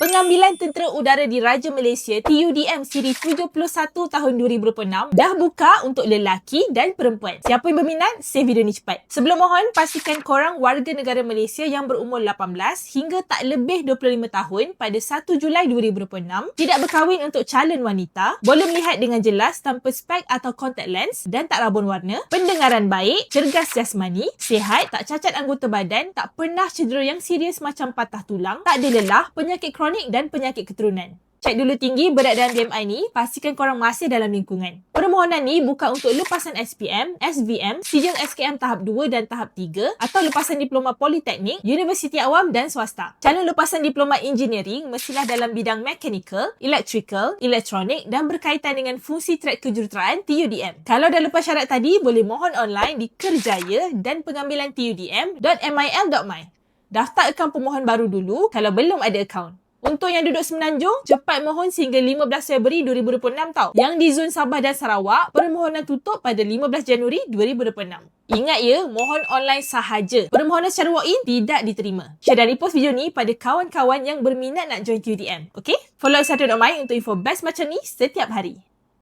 Pengambilan Tentera Udara di Raja Malaysia TUDM Siri 71 tahun 2026 dah buka untuk lelaki dan perempuan. Siapa yang berminat, save video ni cepat. Sebelum mohon, pastikan korang warga negara Malaysia yang berumur 18 hingga tak lebih 25 tahun pada 1 Julai 2026 tidak berkahwin untuk calon wanita, boleh melihat dengan jelas tanpa spek atau contact lens dan tak rabun warna, pendengaran baik, cergas jasmani, sihat, tak cacat anggota badan, tak pernah cedera yang serius macam patah tulang, tak ada lelah, penyakit kronik kronik dan penyakit keturunan. Cek dulu tinggi, berat dan BMI ni, pastikan korang masih dalam lingkungan. Permohonan ni buka untuk lepasan SPM, SVM, Sijil SKM tahap 2 dan tahap 3 atau lepasan diploma politeknik, universiti awam dan swasta. Calon lepasan diploma engineering mestilah dalam bidang mechanical, electrical, elektronik dan berkaitan dengan fungsi track kejuruteraan TUDM. Kalau dah lepas syarat tadi, boleh mohon online di Kerjaya dan pengambilan TUDM.mil.my. Daftar akaun pemohon baru dulu kalau belum ada akaun. Untuk yang duduk Semenanjung, cepat mohon sehingga 15 Februari 2026 tau. Yang di zon Sabah dan Sarawak, permohonan tutup pada 15 Januari 2026. Ingat ya, mohon online sahaja. Permohonan secara walk-in tidak diterima. Share dan repost video ni pada kawan-kawan yang berminat nak join QDM. Okay? Follow Satu.my untuk info best macam ni setiap hari.